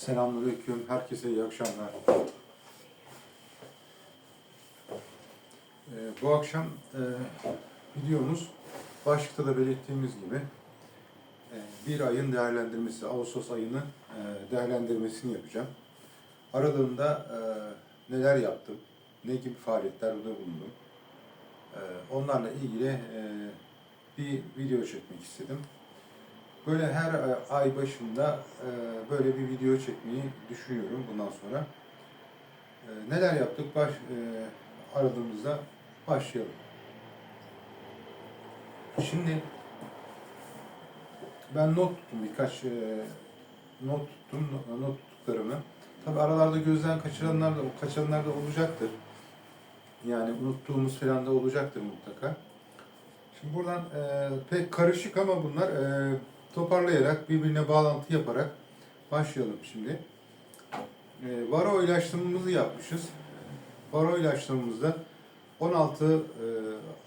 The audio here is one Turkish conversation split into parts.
Selamünaleyküm. Herkese iyi akşamlar. Ee, bu akşam e, videomuz başlıkta da belirttiğimiz gibi e, bir ayın değerlendirmesi, Ağustos ayının e, değerlendirmesini yapacağım. Aralığında e, neler yaptım, ne gibi faaliyetlerde bulundum, e, onlarla ilgili e, bir video çekmek istedim. Böyle her e, ay başında e, böyle bir video çekmeyi düşünüyorum bundan sonra. E, Neler yaptık baş aradığımızda başlayalım. Şimdi ben not tuttum birkaç not tuttum not tuttuklarımı. Tabi aralarda gözden kaçıranlar da kaçanlar da olacaktır. Yani unuttuğumuz falan da olacaktır mutlaka. Şimdi buradan e, pek karışık ama bunlar e, toparlayarak, birbirine bağlantı yaparak başlayalım şimdi. E, varo ilaçlamamızı yapmışız. Varo ilaçlamamızda 16 e,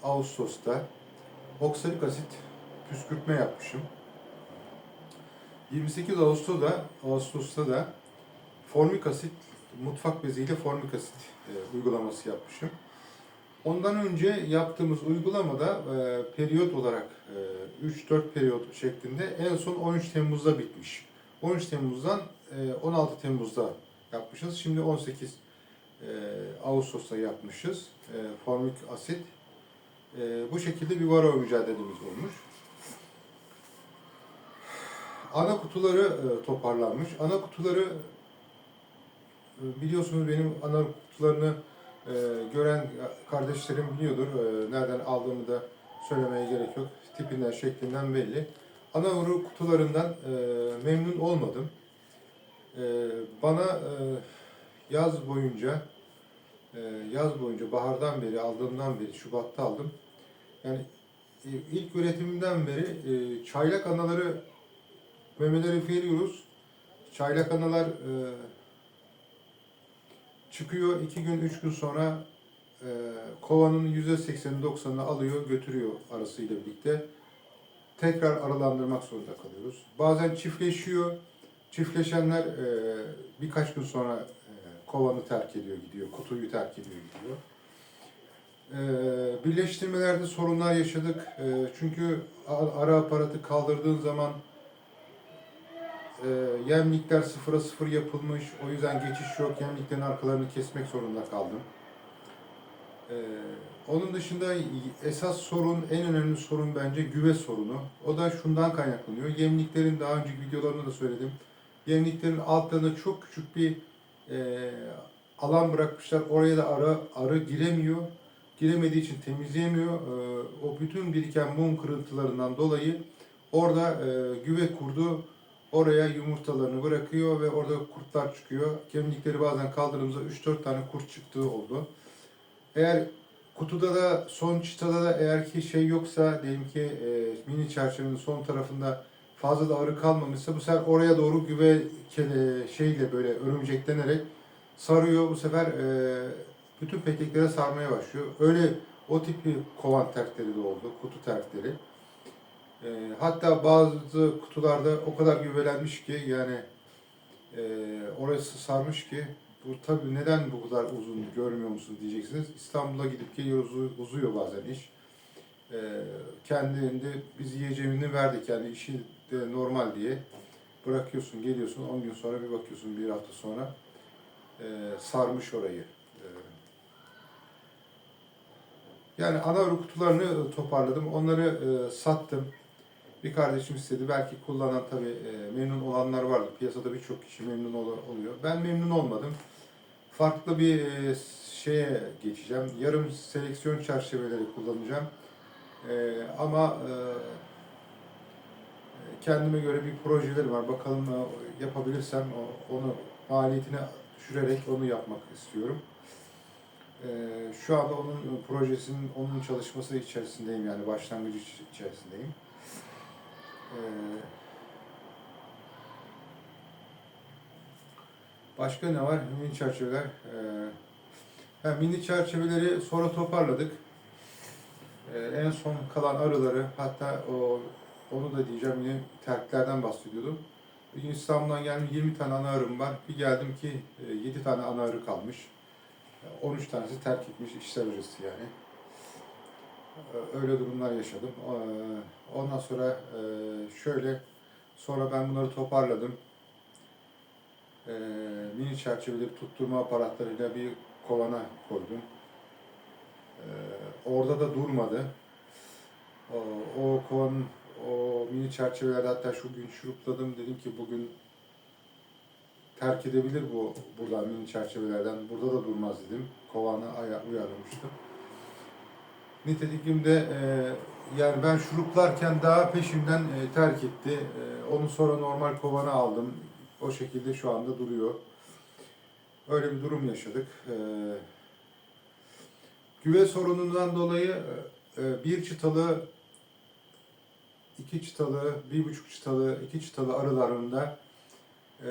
Ağustos'ta oksalik asit püskürtme yapmışım. 28 Ağustos'ta Ağustos'ta da formik asit mutfak beziyle formik asit e, uygulaması yapmışım. Ondan önce yaptığımız uygulamada e, periyot olarak e, 3-4 periyot şeklinde en son 13 Temmuz'da bitmiş. 13 Temmuz'dan e, 16 Temmuz'da yapmışız. Şimdi 18 e, Ağustos'ta yapmışız. E, formik asit. E, bu şekilde bir varo mücadelemiz olmuş. Ana kutuları e, toparlanmış. Ana kutuları e, biliyorsunuz benim ana kutularını e, gören kardeşlerim biliyordur. E, nereden aldığımı da söylemeye gerek yok. Tipinden, şeklinden belli. Ana uru kutularından e, memnun olmadım. E, bana e, yaz boyunca e, yaz boyunca bahardan beri aldığımdan beri Şubat'ta aldım. Yani e, ilk üretimimden beri e, çaylak anaları memeleri veriyoruz. Çaylak analar e, çıkıyor iki gün üç gün sonra e, kovanın yüzde sekseni doksanını alıyor götürüyor arasıyla birlikte. Tekrar aralandırmak zorunda kalıyoruz. Bazen çiftleşiyor. Çiftleşenler e, birkaç gün sonra e, kovanı terk ediyor gidiyor, kutuyu terk ediyor gidiyor. E, birleştirmelerde sorunlar yaşadık. E, çünkü ara aparatı kaldırdığın zaman e, yemlikler sıfıra sıfır yapılmış. O yüzden geçiş yok. Yemliklerin arkalarını kesmek zorunda kaldım. E, onun dışında esas sorun, en önemli sorun bence güve sorunu. O da şundan kaynaklanıyor. Yemliklerin daha önceki videolarında da söyledim. Yemliklerin altlarında çok küçük bir e, alan bırakmışlar. Oraya da arı, arı giremiyor. Giremediği için temizleyemiyor. E, o bütün biriken mum kırıntılarından dolayı orada e, güve kurdu oraya yumurtalarını bırakıyor ve orada kurtlar çıkıyor. Kemikleri bazen kaldırdığımızda 3-4 tane kurt çıktığı oldu. Eğer kutuda da son çıtada da eğer ki şey yoksa diyelim ki e, mini çerçevenin son tarafında fazla da arı kalmamışsa bu sefer oraya doğru güve kele, şeyle böyle örümceklenerek sarıyor. Bu sefer e, bütün peteklere sarmaya başlıyor. Öyle o tip kovan terkleri de oldu. Kutu terkleri. E, hatta bazı kutularda o kadar güvelenmiş ki yani e, orası sarmış ki bu tabii neden bu kadar uzun görmüyor musunuz diyeceksiniz. İstanbul'a gidip geliyoruz uzu- uzuyor bazen iş. E, kendinde biz yiyeceğini verdik yani işi de normal diye bırakıyorsun geliyorsun 10 gün sonra bir bakıyorsun bir hafta sonra e, sarmış orayı. E, yani ana arı kutularını toparladım. Onları e, sattım. Bir kardeşim istedi. Belki kullanan tabii e, memnun olanlar vardı. Piyasada birçok kişi memnun ol- oluyor. Ben memnun olmadım. Farklı bir e, şeye geçeceğim. Yarım seleksiyon çerçeveleri kullanacağım. E, ama e, kendime göre bir projeleri var. Bakalım e, yapabilirsem onu maliyetine düşürerek onu yapmak istiyorum. E, şu anda onun projesinin, onun çalışması içerisindeyim yani başlangıcı içerisindeyim. Ee, Başka ne var? Mini çerçeveler. Ee, ha, mini çerçeveleri sonra toparladık. Ee, en son kalan arıları, hatta o onu da diyeceğim yine terklerden bahsediyordum. İstanbul'dan geldim 20 tane ana arım var. Bir geldim ki 7 tane ana arı kalmış. 13 tanesi terk etmiş işler arası yani. E, Öyle durumlar yaşadım. E, Ondan sonra e, şöyle sonra ben bunları toparladım. E, Mini çerçeveleri tutturma aparatlarıyla bir kovana koydum. E, Orada da durmadı. O, o kovanın o mini çerçevelerde hatta şu gün şurupladım dedim ki bugün terk edebilir bu buradan mini çerçevelerden burada da durmaz dedim. Kovanı aya- uyarlamıştım. Nitekim de e, yani ben şuruplarken daha peşimden e, terk etti. E, onu sonra normal kovana aldım. O şekilde şu anda duruyor. Öyle bir durum yaşadık. E, güve sorunundan dolayı e, bir çıtalı iki çıtalı, bir buçuk çıtalı, iki çıtalı arılarında e,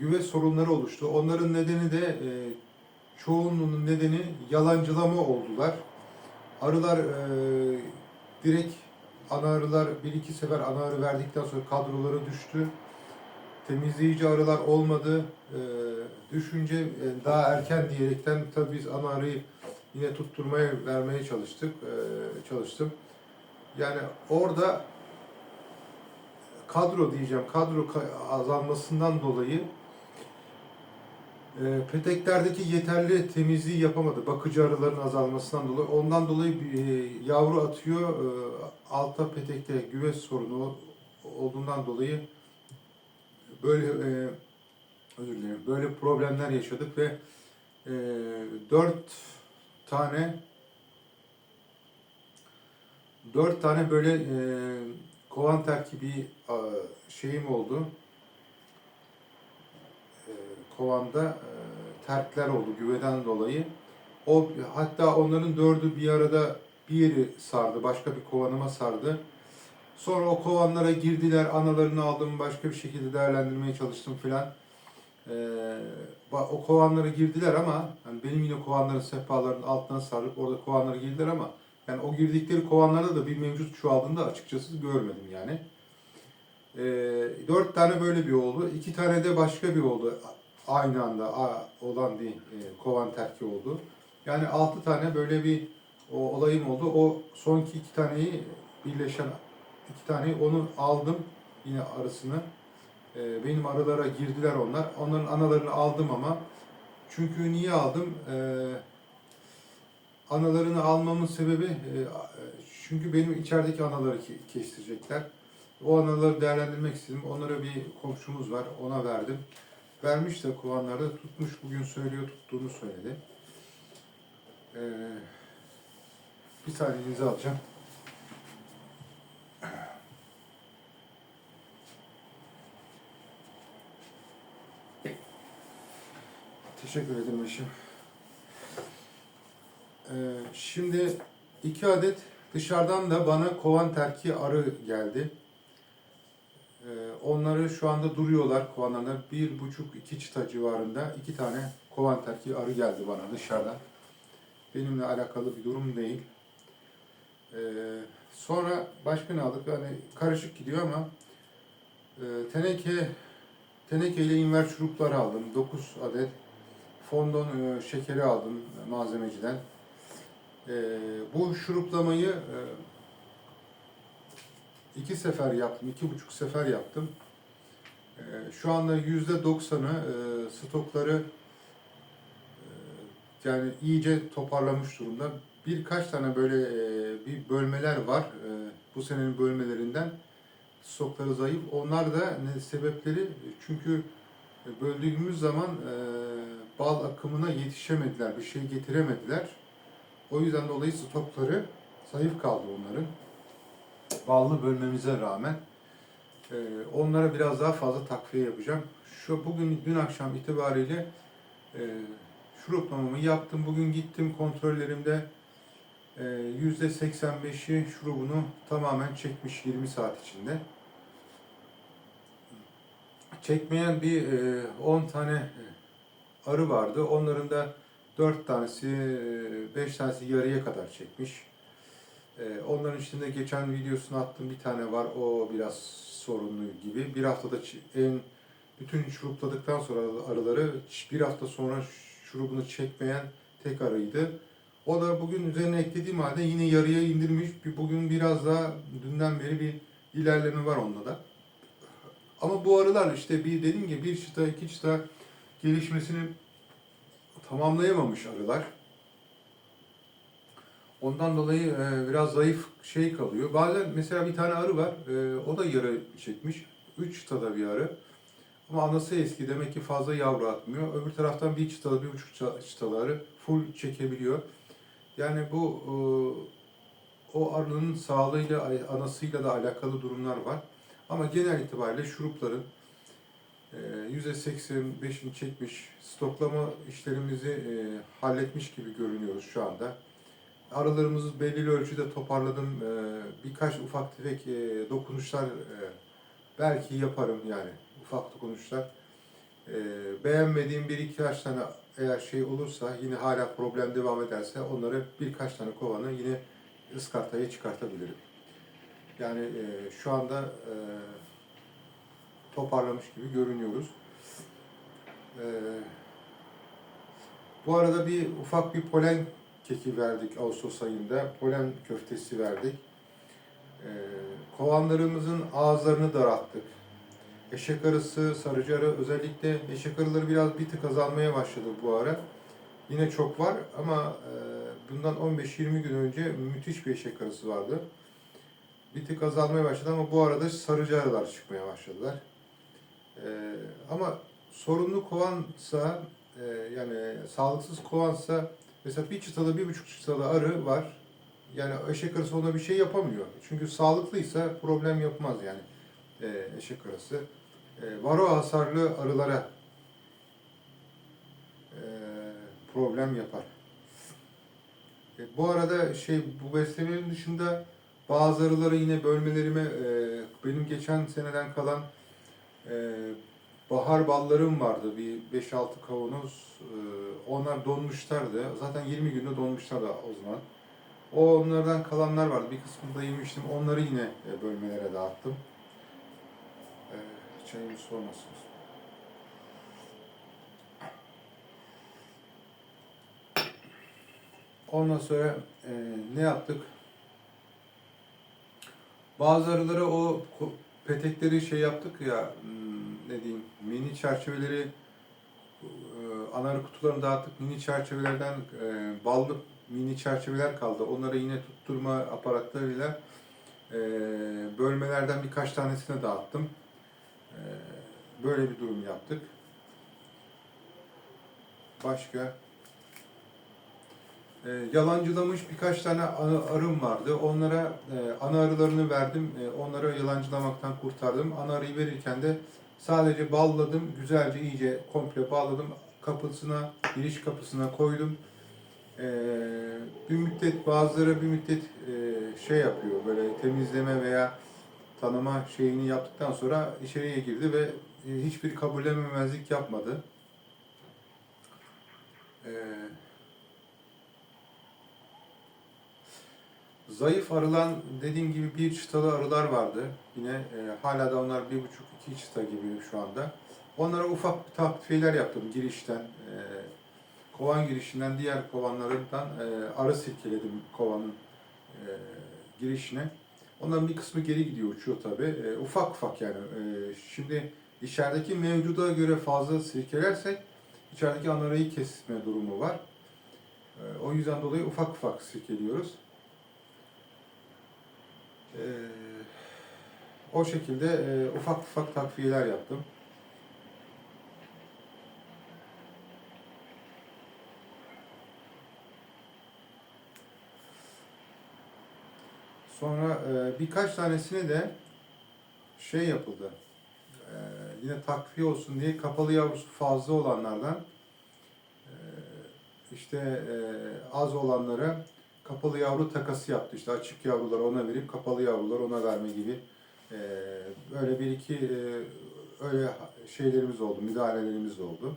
güve sorunları oluştu. Onların nedeni de e, çoğunluğunun nedeni yalancılama oldular. Arılar e, direkt ana arılar bir iki sefer ana arı verdikten sonra kadroları düştü. Temizleyici arılar olmadı. E, düşünce e, daha erken diyerekten tabii biz ana arıyı yine tutturmaya vermeye çalıştık. E, çalıştım. Yani orada kadro diyeceğim, kadro ka- azalmasından dolayı peteklerdeki yeterli temizliği yapamadı. Bakıcı arıların azalmasından dolayı. Ondan dolayı e, yavru atıyor. E, altta petekte güve sorunu olduğundan dolayı böyle e, özür dilerim. Böyle problemler yaşadık ve e, dört tane dört tane böyle kovan terkibi şeyim oldu. E, kovanda e, terkler oldu güveden dolayı. O hatta onların dördü bir arada bir yeri sardı, başka bir kovanıma sardı. Sonra o kovanlara girdiler, analarını aldım, başka bir şekilde değerlendirmeye çalıştım filan. Ee, o kovanlara girdiler ama hani benim yine kovanların sehpalarının altına sarıp orada kovanlara girdiler ama yani o girdikleri kovanlarda da bir mevcut çoğaldığını da açıkçası görmedim yani. Ee, dört tane böyle bir oldu. iki tane de başka bir oldu. Aynı anda olan bir e, kovan terki oldu. Yani altı tane böyle bir o olayım oldu. O sonki iki taneyi birleşen iki taneyi onu aldım yine arasını. Ee, benim arılara girdiler onlar. Onların analarını aldım ama çünkü niye aldım? Ee, analarını almamın sebebi e, çünkü benim içerideki anaları ke- kestirecekler. O anaları değerlendirmek istedim. Onlara bir komşumuz var. Ona verdim. Vermiş de kovanlarda tutmuş. Bugün söylüyor tuttuğunu söyledi. Ee, bir saniyenizi alacağım. Teşekkür ederim eşim. Ee, şimdi iki adet dışarıdan da bana kovan terki arı geldi. Onları şu anda duruyorlar kovanlarında. Bir buçuk iki çıta civarında iki tane kovan terki arı geldi bana dışarıdan. Benimle alakalı bir durum değil. Ee, sonra başka ne aldık? Yani karışık gidiyor ama e, teneke teneke ile inver şurupları aldım. 9 adet fondon e, şekeri aldım malzemeciden. E, bu şuruplamayı e, iki sefer yaptım, iki buçuk sefer yaptım. E, şu anda yüzde doksanı e, stokları e, yani iyice toparlamış durumda. Birkaç tane böyle e, bir bölmeler var bu senenin bölmelerinden. Stokları zayıf. Onlar da ne sebepleri? Çünkü böldüğümüz zaman bal akımına yetişemediler, bir şey getiremediler. O yüzden dolayı stokları zayıf kaldı onların. Ballı bölmemize rağmen e, onlara biraz daha fazla takviye yapacağım. Şu bugün dün akşam itibariyle e, şuruplamamı yaptım. Bugün gittim kontrollerimde e, yüzde 85'i şurubunu tamamen çekmiş 20 saat içinde çekmeyen bir e, 10 tane e, arı vardı. Onların da 4 tanesi, 5 tanesi yarıya kadar çekmiş. E, Onların içinde geçen videosunu attım bir tane var. O biraz sorunlu gibi. Bir haftada en bütün şurupladıktan sonra arıları bir hafta sonra şurubunu çekmeyen tek arıydı. O da bugün üzerine eklediğim halde yine yarıya indirmiş. Bir bugün biraz daha dünden beri bir ilerleme var onda da. Ama bu arılar işte bir dediğim gibi bir çıta iki çıta gelişmesini tamamlayamamış arılar. Ondan dolayı e, biraz zayıf şey kalıyor. Bazen mesela bir tane arı var. e, o da yarı çekmiş. Üç çıtada bir arı. Ama anası eski demek ki fazla yavru atmıyor. Öbür taraftan bir çıtalı, bir buçuk çıta- çıtalı arı full çekebiliyor. Yani bu e, o arının sağlığıyla, anasıyla da alakalı durumlar var. Ama genel itibariyle şurupların e, %85'ini çekmiş, stoklama işlerimizi e, halletmiş gibi görünüyoruz şu anda. Arılarımızı belirli ölçüde toparladım. E, Birkaç ufak tefek e, dokunuşlar e, belki yaparım yani ufak dokunuşlar. E, Beğenmediğim bir iki kaç tane eğer şey olursa yine hala problem devam ederse onları birkaç tane kovanı yine ıskartaya çıkartabilirim. Yani e, şu anda toparlamış gibi görünüyoruz. E, bu arada bir ufak bir polen keki verdik Ağustos ayında. Polen köftesi verdik. E, kovanlarımızın ağızlarını daralttık. Eşek arısı, sarıcı arı özellikle eşek arıları biraz bir tık azalmaya başladı bu ara. Yine çok var ama e, bundan 15-20 gün önce müthiş bir eşek arısı vardı. Bir tık azalmaya başladı ama bu arada sarıcı arılar çıkmaya başladılar. E, ama sorunlu kovansa e, yani sağlıksız kovansa mesela bir çıtalı bir buçuk çıtalı arı var. Yani eşek arısı ona bir şey yapamıyor. Çünkü sağlıklıysa problem yapmaz yani e, eşek arısı. E, varo hasarlı arılara e, problem yapar. E, bu arada şey bu beslemenin dışında bazı arıları yine bölmelerime e, benim geçen seneden kalan e, bahar ballarım vardı. Bir 5-6 kavanoz. E, onlar donmuşlardı. Zaten 20 günde donmuşlardı o zaman. O onlardan kalanlar vardı. Bir kısmını da yemiştim. Onları yine e, bölmelere dağıttım. E, çayımı soğumasın. Ondan sonra e, ne yaptık? Bazı arılara o petekleri şey yaptık ya hmm, ne diyeyim mini çerçeveleri e, anar kutularını dağıttık. Mini çerçevelerden e, ballı mini çerçeveler kaldı. Onları yine tutturma aparatlarıyla e, bölmelerden birkaç tanesine dağıttım. Böyle bir durum yaptık. Başka? E, yalancılamış birkaç tane arım vardı. Onlara e, ana arılarını verdim. E, onları yalancılamaktan kurtardım. Ana arıyı verirken de sadece balladım. Güzelce iyice komple bağladım. Kapısına, giriş kapısına koydum. E, bir müddet bazıları bir müddet e, şey yapıyor. Böyle temizleme veya tanıma şeyini yaptıktan sonra içeriye girdi ve e, hiçbir kabullenmemezlik yapmadı. Eee Zayıf arılan dediğim gibi bir çıtalı arılar vardı. Yine e, hala da onlar bir buçuk iki çıta gibi şu anda. Onlara ufak takviyeler yaptım girişten. E, kovan girişinden diğer kovanlarından e, arı silkeledim kovanın e, girişine. Onların bir kısmı geri gidiyor uçuyor tabi. E, ufak ufak yani. E, şimdi içerideki mevcuda göre fazla silkelersek içerideki anarayı kesme durumu var. E, o yüzden dolayı ufak ufak silkeliyoruz. Ee, o şekilde e, ufak ufak takviyeler yaptım. Sonra e, birkaç tanesine de şey yapıldı. E, yine takviye olsun diye kapalı yavrusu fazla olanlardan e, işte e, az olanlara kapalı yavru takası yaptı. İşte açık yavruları ona verip kapalı yavruları ona verme gibi e, böyle bir iki e, öyle şeylerimiz oldu, müdahalelerimiz oldu.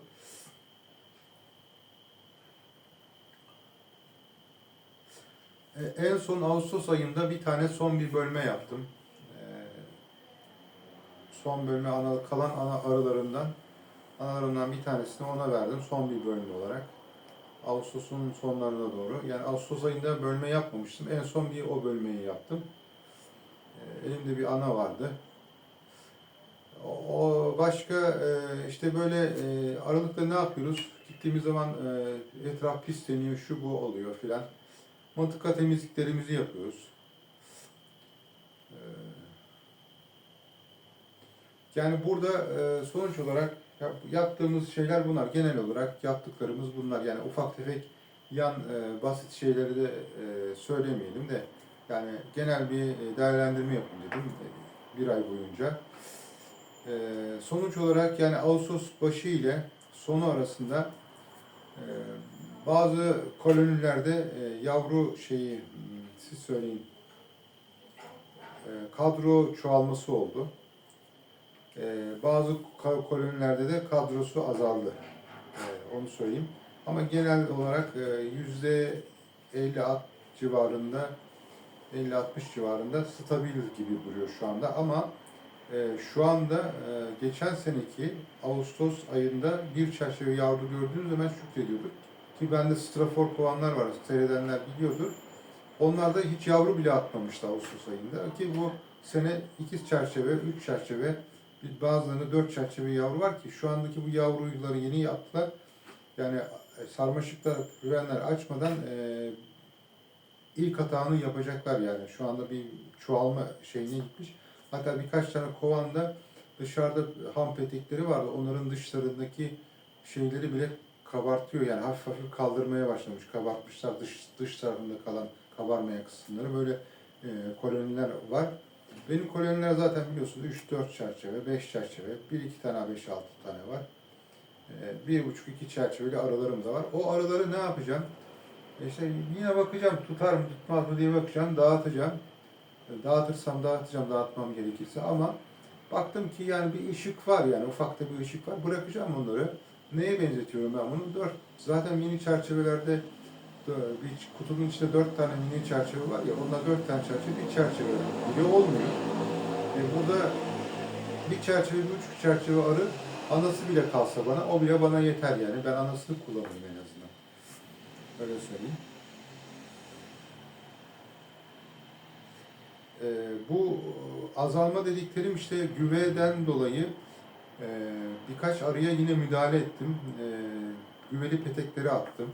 E, en son Ağustos ayında bir tane son bir bölme yaptım. E, son bölme ana, kalan ana arılarından analarından bir tanesini ona verdim son bir bölme olarak. Ağustos'un sonlarına doğru. Yani Ağustos ayında bölme yapmamıştım. En son bir o bölmeyi yaptım. Ee, elimde bir ana vardı. O başka e, işte böyle e, aralıkta ne yapıyoruz? Gittiğimiz zaman e, etraf pisleniyor, şu bu oluyor filan. Mantıka temizliklerimizi yapıyoruz. Ee, Yani burada sonuç olarak yaptığımız şeyler bunlar. Genel olarak yaptıklarımız bunlar. Yani ufak tefek yan e, basit şeyleri de e, söylemeyelim de yani genel bir e, değerlendirme yapayım dedim e, bir ay boyunca. E, sonuç olarak yani Ağustos başı ile sonu arasında e, bazı kolonilerde e, yavru şeyi hmm, siz söyleyin e, kadro çoğalması oldu. E, bazı kolonilerde de kadrosu azaldı. E, onu söyleyeyim. Ama genel olarak e, yüzde 50 civarında 50-60 civarında stabil gibi duruyor şu anda ama e, şu anda e, geçen seneki Ağustos ayında bir çerçeve yavru gördüğünüz zaman şükrediyorduk. Ki bende strafor kovanlar var, seyredenler biliyordur. Onlar da hiç yavru bile atmamıştı Ağustos ayında. Ki bu sene iki çerçeve, üç çerçeve, bir- bazılarında dört çerçeve yavru var ki şu andaki bu yavruları yeni yaptılar. Yani e, sarmaşıkta güvenler açmadan e, ilk hatanı yapacaklar yani. Şu anda bir çoğalma şeyine gitmiş. Hatta birkaç tane kovanda dışarıda ham petekleri vardı. Onların dışlarındaki şeyleri bile kabartıyor. Yani hafif hafif kaldırmaya başlamış. Kabartmışlar dış, dış tarafında kalan kabarmayan kısımları. Böyle e, koloniler var. Benim koloniler zaten biliyorsunuz 3-4 çerçeve, 5 çerçeve, 1-2 tane 5-6 tane var. E, bir buçuk iki çerçeveli arılarım da var. O arıları ne yapacağım? E İşte yine bakacağım tutar mı tutmaz mı diye bakacağım, dağıtacağım. E, Dağıtırsam dağıtacağım, dağıtmam gerekirse ama baktım ki yani bir ışık var yani ufakta bir ışık var. Bırakacağım onları. Neye benzetiyorum ben bunu? Dört. Zaten mini çerçevelerde bir kutunun içinde dört tane mini çerçeve var ya, onda dört tane çerçeve bir çerçeve bile olmuyor. E burada bir çerçeve, bir buçuk çerçeve arı anası bile kalsa bana, o bile bana yeter yani. Ben anasını kullanayım en azından. Öyle söyleyeyim. Ee, bu azalma dediklerim işte güveden dolayı e, birkaç arıya yine müdahale ettim. E, güveli petekleri attım.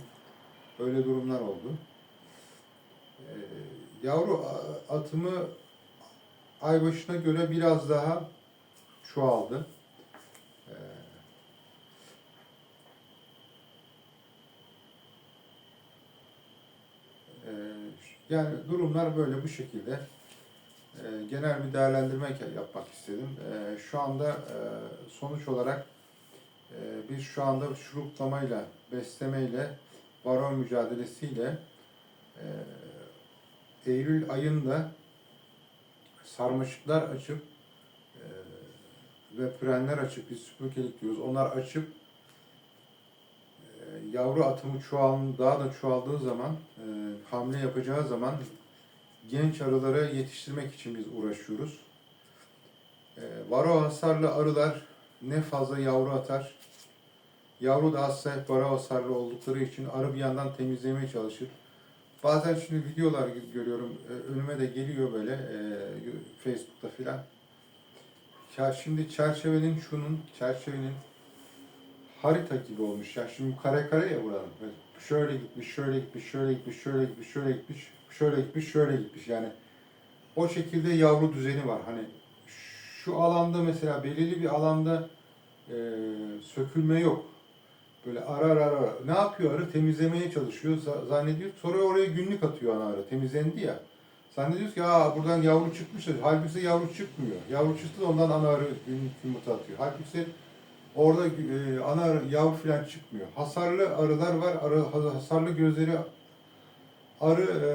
Öyle durumlar oldu. E, yavru atımı ay başına göre biraz daha çoğaldı. E, e, yani durumlar böyle bu şekilde. E, genel bir değerlendirme yapmak istedim. Şu anda e, sonuç olarak e, biz şu anda şuruplamayla, beslemeyle, varon mücadelesiyle e, Eylül ayında sarmaşıklar açıp e, ve frenler açıp, biz süpürgelik diyoruz, onlar açıp e, yavru atımı çoğal, daha da çoğaldığı zaman, e, hamle yapacağı zaman genç arıları yetiştirmek için biz uğraşıyoruz. E, varo hasarlı arılar ne fazla yavru atar. Yavru da sahip varo hasarlı oldukları için arı bir yandan temizlemeye çalışır. Bazen şimdi videolar görüyorum, e, önüme de geliyor böyle e, Facebook'ta filan. Ya şimdi çerçevenin şunun, çerçevenin harita gibi olmuş ya. Şimdi kare kare ya buranın. Böyle Şöyle gitmiş, şöyle gitmiş, şöyle gitmiş, şöyle gitmiş, şöyle gitmiş, şöyle gitmiş, şöyle gitmiş. Yani o şekilde yavru düzeni var. Hani şu alanda mesela belirli bir alanda e, sökülme yok. Böyle ara ara ara. Ne yapıyor arı? Temizlemeye çalışıyor. Zannediyor. Sonra oraya günlük atıyor ana arı. Temizlendi ya. Zannediyoruz ki Aa, buradan yavru çıkmış halbuki yavru çıkmıyor. Yavru çıktı da ondan ana arı günlük yumurta atıyor. Halbuki orada e, ana arı, yavru falan çıkmıyor. Hasarlı arılar var. Arı, hasarlı gözleri arı e,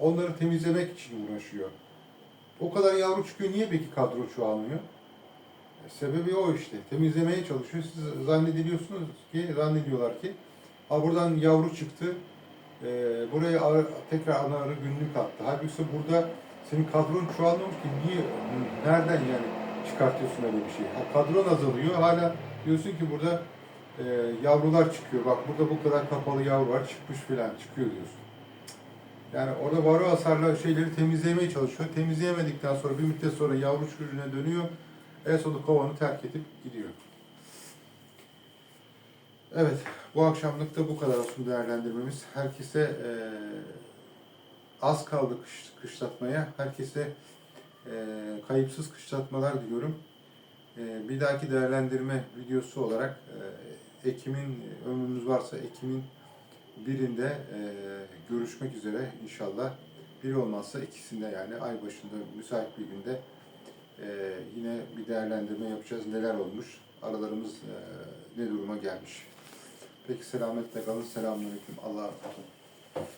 onları temizlemek için uğraşıyor. O kadar yavru çıkıyor. Niye peki kadro çoğalmıyor? Sebebi o işte. Temizlemeye çalışıyor. Siz zannediliyorsunuz ki, zannediyorlar ki ha buradan yavru çıktı. e, buraya arı, tekrar ana arı günlük attı. Halbuki burada senin kadron çoğalmamış ki niye? Nereden yani? çıkartıyorsun öyle bir şey. Ha, kadron azalıyor. Hala diyorsun ki burada e, yavrular çıkıyor. Bak burada bu kadar kapalı yavru var. Çıkmış filan çıkıyor diyorsun. Yani orada varroa hasarlı şeyleri temizlemeye çalışıyor. Temizleyemedikten sonra bir müddet sonra yavru çürüğüne dönüyor. En sonunda kovanı terk edip gidiyor. Evet, bu akşamlık da bu kadar olsun değerlendirmemiz. Herkese eee, az kaldı kış, kışlatmaya. Herkese eee, kayıpsız kışlatmalar diliyorum. Eee, bir dahaki değerlendirme videosu olarak eee, Ekim'in, ömrümüz varsa Ekim'in birinde eee, görüşmek üzere inşallah. Biri olmazsa ikisinde yani ay başında müsait bir günde eee, yine bir değerlendirme yapacağız. Neler olmuş, aralarımız eee, ne duruma gelmiş. Peki selametle kalın. Selamünaleyküm. Allah'a emanet.